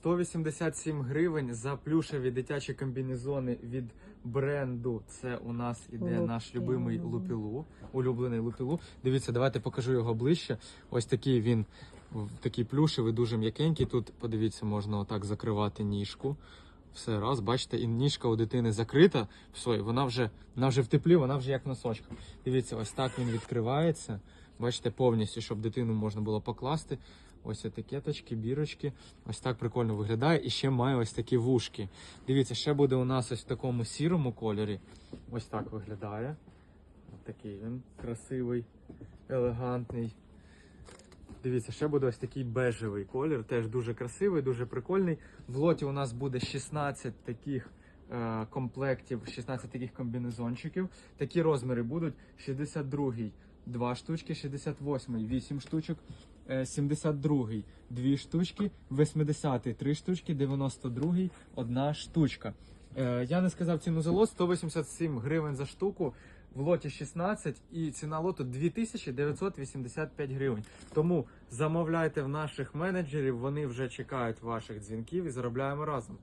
187 гривень за плюшеві дитячі комбінезони від бренду. Це у нас іде наш любимий лупілу, улюблений лупілу. Дивіться, давайте покажу його ближче. Ось такий він такий плюшевий, дуже м'якенький. Тут подивіться, можна отак закривати ніжку. Все раз, бачите, і ніжка у дитини закрита. Все, і вона вже вона вже в теплі, вона вже як носочка. Дивіться, ось так він відкривається. Бачите, повністю, щоб дитину можна було покласти. Ось етикеточки, бірочки. Ось так прикольно виглядає. І ще має ось такі вушки. Дивіться, ще буде у нас ось в такому сірому кольорі. Ось так виглядає. Ось такий він красивий, елегантний. Дивіться, ще буде ось такий бежевий колір, теж дуже красивий, дуже прикольний. В лоті у нас буде 16 таких е, комплектів, 16 таких комбінезончиків. Такі розміри будуть 62-й 2 штучки, 68-й 8 штучок, е, 72-й 2 штучки, 80-й 3 штучки, 92-й 1 штучка. Е, я не сказав ціну за лот, 187 гривень за штуку. В лоті 16 і ціна лоту 2985 гривень. Тому замовляйте в наших менеджерів, вони вже чекають ваших дзвінків і заробляємо разом.